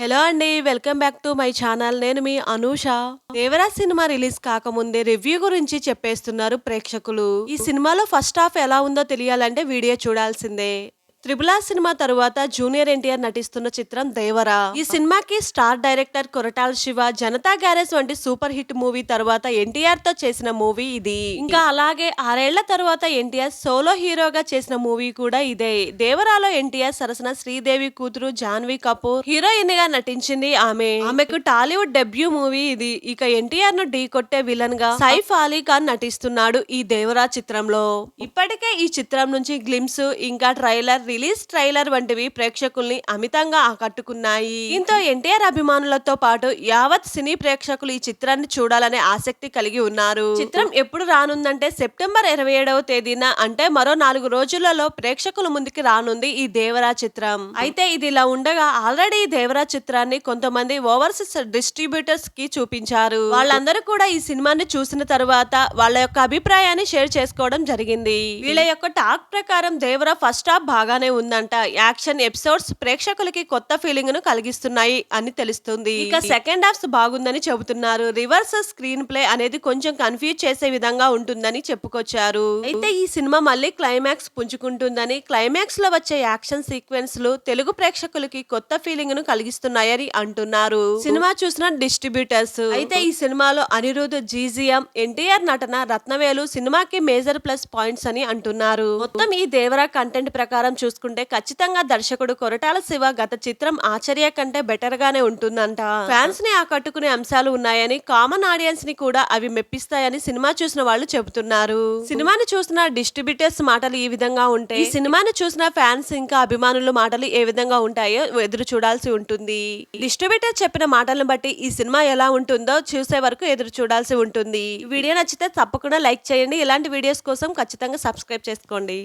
Hello అండి welcome back to my channel. నేను మీ అనూష. దేవరా సినిమా రిలీజ్ కాకముందే రివ్యూ గురించి చెప్పేస్తున్నారు ప్రేక్షకులు. ఈ సినిమాలో ఫస్ట్ హాఫ్ ఎలా ఉందో తెలియాలంటే వీడియో చూడాల్సిందే. త్రిబుల్ సినిమా తరువాత జూనియర్ ఎన్టీఆర్ నటిస్తున్న చిత్రం దేవరా. ఈ సినిమాకి star director Koratala Siva Janatha garage వంటి సూపర్ హిట్ మూవీ తర్వాత ఎన్టీఆర్తో చేసిన మూవీ ఇది. ఇంకా అలాగే ఆరేళ్ళ తర్వాత ఎన్టీఆర్ సోలో హీరోగా చేసిన మూవీ కూడా ఇదే. దేవరాలో ఎన్టీఆర్ సరసన శ్రీదేవి కూతురు జాన్వీ కపూర్ హీరోయిన్గా నటించింది ఆమె. ఆమెకు టాలీవుడ్ డెబ్యూ మూవీ ఇది. ఇక ఎన్టీఆర్ను ఢీ కొట్టే విలన్గా సైఫ్ అలీ ఖాన్ నటిస్తున్నాడు ఈ దేవరా చిత్రంలో. ఇప్పటికే ఈ చిత్రం నుంచి గ్లిమ్స్ ఇంకా ట్రైలర్ రిలీజ్ ట్రైలర్ వంటివి ప్రేక్షకుల్ని అమితంగా ఆకట్టుకున్నాయి. దీంతో ఎన్టీఆర్ అభిమానులతో పాటు యావత్ సినీ ప్రేక్షకులు ఈ చిత్రాన్ని చూడాలనే ఆసక్తి కలిగి ఉన్నారు. చిత్రం ఎప్పుడు రానుందంటే సెప్టెంబర్ ఇరవై ఏడవ తేదీన అంటే మరో నాలుగు రోజులలో ప్రేక్షకుల ముందుకి రానుంది ఈ దేవరా చిత్రం. అయితే ఇది ఇలా ఉండగా ఆల్రెడీ ఈ దేవరా చిత్రాన్ని కొంతమంది ఓవర్సీస్ డిస్ట్రిబ్యూటర్స్కి చూపించారు. వాళ్ళందరూ కూడా ఈ సినిమాని చూసిన తర్వాత వాళ్ళ యొక్క అభిప్రాయాన్ని షేర్ చేసుకోవడం జరిగింది. వీళ్ళ యొక్క టాక్ ప్రకారం దేవరా ఫస్ట్ హాఫ్ బాగానే ఉందంట. యాక్షన్ ఎపిసోడ్స్ ప్రేక్షకులకి కొత్త ఫీలింగ్ను కలిగిస్తున్నాయి అని తెలుస్తుంది. ఇక సెకండ్ హాఫ్స్ బాగుందని చెబుతున్నారు. రివర్స్ స్క్రీన్ ప్లే అనేది కొంచెం కన్ఫ్యూజ్ చేసే విధంగా ఉంటుందని చెప్పుకొచ్చారు. అయితే ఈ సినిమా మళ్ళీ క్లైమాక్స్ పుంజుకుంటుందని క్లైమాక్స్లో వచ్చే యాక్షన్ సీక్వెన్స్లు తెలుగు ప్రేక్షకులకి కొత్త ఫీలింగ్ను కలిగిస్తున్నాయని అంటున్నారు. సినిమా చూసిన డిస్ట్రిబ్యూటర్స్. అయితే ఈ సినిమాలో అనిరుద్ జీజిఎం ఎన్టీఆర్ నటన రత్నవేలు సినిమాకి మేజర్ ప్లస్ పాయింట్స్ అని అంటున్నారు. మొత్తం ఈ దేవరా కంటెంట్ ప్రకారం చూసుకుంటే ఖచ్చితంగా దర్శకుడు కొరటాల శివ గత చిత్రం ఆశ్చర్య కంటే బెటర్ గానే ఉంటుందంట. ఫ్యాన్స్ని ఆకట్టుకునే అంశాలు ఉన్నాయని కామన్ ఆడియన్స్ని కూడా అవి మెప్పిస్తాయని సినిమా చూసిన వాళ్ళు చెబుతున్నారు. సినిమాని చూసిన డిస్ట్రిబ్యూటర్స్ మాటలు ఈ విధంగా ఉంటాయి సినిమాని చూసిన ఫ్యాన్స్ ఇంకా అభిమానుల మాటలు ఏ విధంగా ఉంటాయో ఎదురు చూడాల్సి ఉంటుంది. డిస్ట్రిబ్యూటర్ చెప్పిన మాటలను బట్టి ఈ సినిమా ఎలా ఉంటుందో చూసే వరకు ఎదురు చూడాల్సి ఉంటుంది. వీడియో నచ్చితే తప్పకుండా లైక్ చేయండి. ఇలాంటి వీడియోస్ కోసం ఖచ్చితంగా సబ్స్క్రైబ్ చేసుకోండి.